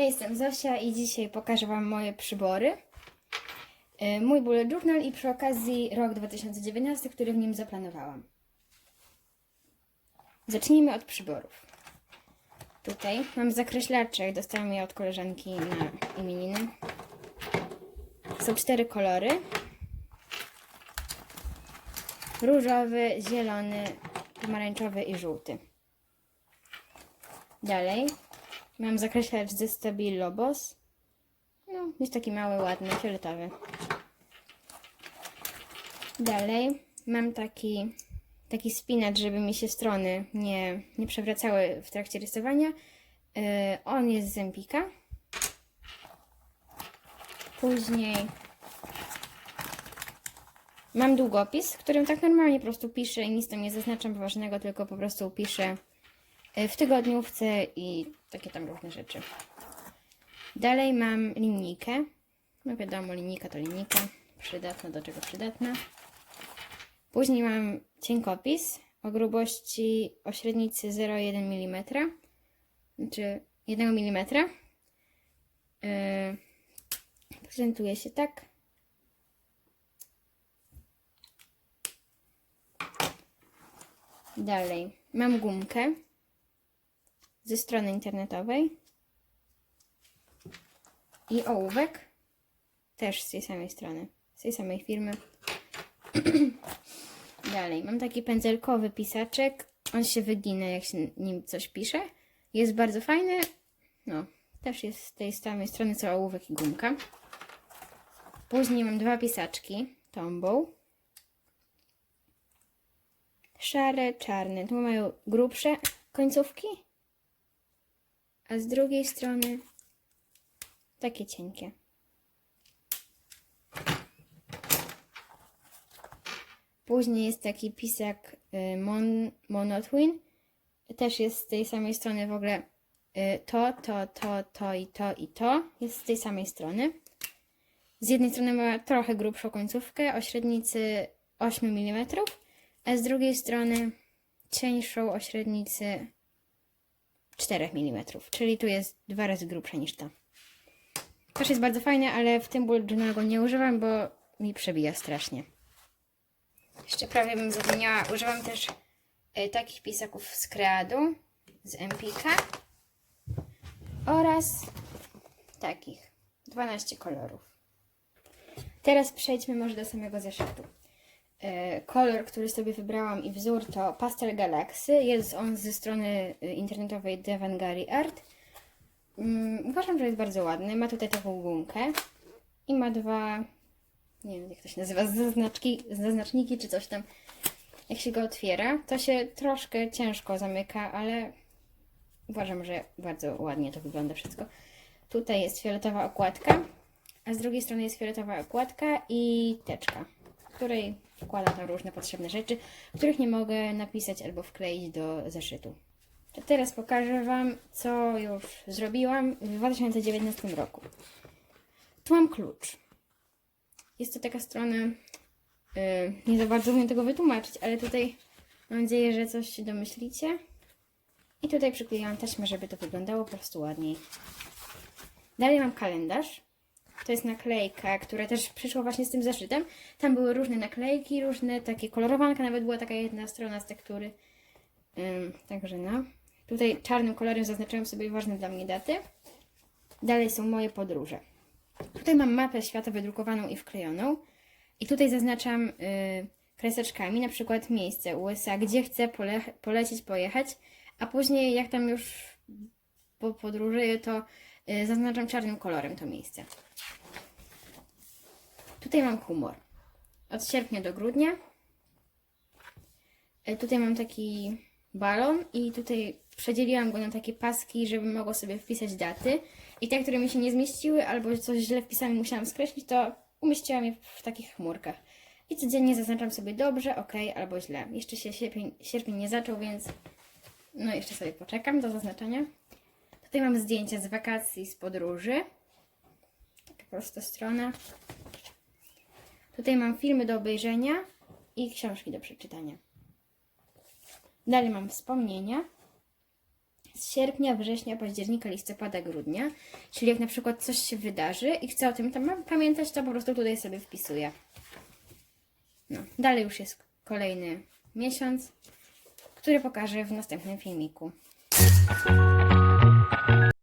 jestem Zosia i dzisiaj pokażę Wam moje przybory. Y, Mój bullet journal i przy okazji rok 2019, który w nim zaplanowałam. Zacznijmy od przyborów. Tutaj mam zakreślacze, dostałam je od koleżanki na imieniny. Są cztery kolory. Różowy, zielony, pomarańczowy i żółty. Dalej mam zakreślacz ze Stabilo. No, jest taki mały, ładny, fioletowy. Dalej mam taki, taki spinacz, żeby mi się strony nie, nie przewracały w trakcie rysowania. Yy, on jest z Empika. Później mam długopis, którym tak normalnie po prostu piszę i nic tam nie zaznaczam ważnego, tylko po prostu piszę w tygodniówce i takie tam różne rzeczy. Dalej mam linijkę. No wiadomo, linijka to linijka. Przydatna, do czego przydatna. Później mam cienkopis o grubości o średnicy 0,1 mm. Znaczy 1 mm. Yy, prezentuje się tak. Dalej mam gumkę ze strony internetowej i ołówek też z tej samej strony, z tej samej firmy. Dalej, mam taki pędzelkowy pisaczek. On się wygina, jak się nim coś pisze. Jest bardzo fajny. No, też jest z tej samej strony co ołówek i gumka. Później mam dwa pisaczki tombą. Szare, czarne. Tu mają grubsze końcówki. A z drugiej strony takie cienkie. Później jest taki pisak y, Mon, Monotwin. Też jest z tej samej strony w ogóle y, to, to, to, to i to i to. Jest z tej samej strony. Z jednej strony ma trochę grubszą końcówkę o średnicy 8 mm, a z drugiej strony cieńszą o średnicy 4 mm, czyli tu jest dwa razy grubsza niż ta. Też jest bardzo fajne, ale w tym bullet journalu go nie używam, bo mi przebija strasznie. Jeszcze prawie bym zapomniała, używam też y, takich pisaków z Kreadu, z Empika oraz takich, 12 kolorów. Teraz przejdźmy może do samego zeszytu. Y, kolor, który sobie wybrałam i wzór to Pastel Galaxy. Jest on ze strony y, internetowej Devangari Art. Mm, uważam, że jest bardzo ładny. Ma tutaj taką gumkę i ma dwa, nie wiem jak to się nazywa, zaznaczki, zaznaczniki czy coś tam. Jak się go otwiera, to się troszkę ciężko zamyka, ale uważam, że bardzo ładnie to wygląda wszystko. Tutaj jest fioletowa okładka, a z drugiej strony jest fioletowa okładka i teczka, w której wkładam tam różne potrzebne rzeczy, których nie mogę napisać albo wkleić do zeszytu. To teraz pokażę Wam, co już zrobiłam w 2019 roku. Tu mam klucz. Jest to taka strona, yy, nie za bardzo umiem tego wytłumaczyć, ale tutaj mam nadzieję, że coś się domyślicie. I tutaj przykleiłam taśmę, żeby to wyglądało po prostu ładniej. Dalej mam kalendarz. To jest naklejka, która też przyszła właśnie z tym zeszytem. Tam były różne naklejki, różne takie kolorowanka, nawet była taka jedna strona z tektury. Ym, także no. Tutaj czarnym kolorem zaznaczyłam sobie ważne dla mnie daty. Dalej są moje podróże. Tutaj mam mapę świata wydrukowaną i wklejoną. I tutaj zaznaczam y, kreseczkami, na przykład miejsce USA, gdzie chcę pole polecieć, pojechać, a później jak tam już po podróżuję, to zaznaczam czarnym kolorem to miejsce. Tutaj mam humor. Od sierpnia do grudnia. Y, Tutaj mam taki balon i tutaj przedzieliłam go na takie paski, żeby mogło sobie wpisać daty. I te, które mi się nie zmieściły albo coś źle wpisane musiałam skreślić, to umieściłam je w takich chmurkach. I codziennie zaznaczam sobie dobrze, ok albo źle. Jeszcze się sierpień, sierpień nie zaczął, więc no jeszcze sobie poczekam do zaznaczenia. Tutaj mam zdjęcia z wakacji, z podróży. Taka prosta strona. Tutaj mam filmy do obejrzenia i książki do przeczytania. Dalej mam wspomnienia z sierpnia, września, października, listopada, grudnia. Czyli jak na przykład coś się wydarzy i chcę o tym tam pamiętać, to po prostu tutaj sobie wpisuję. No, dalej już jest kolejny miesiąc, który pokażę w następnym filmiku.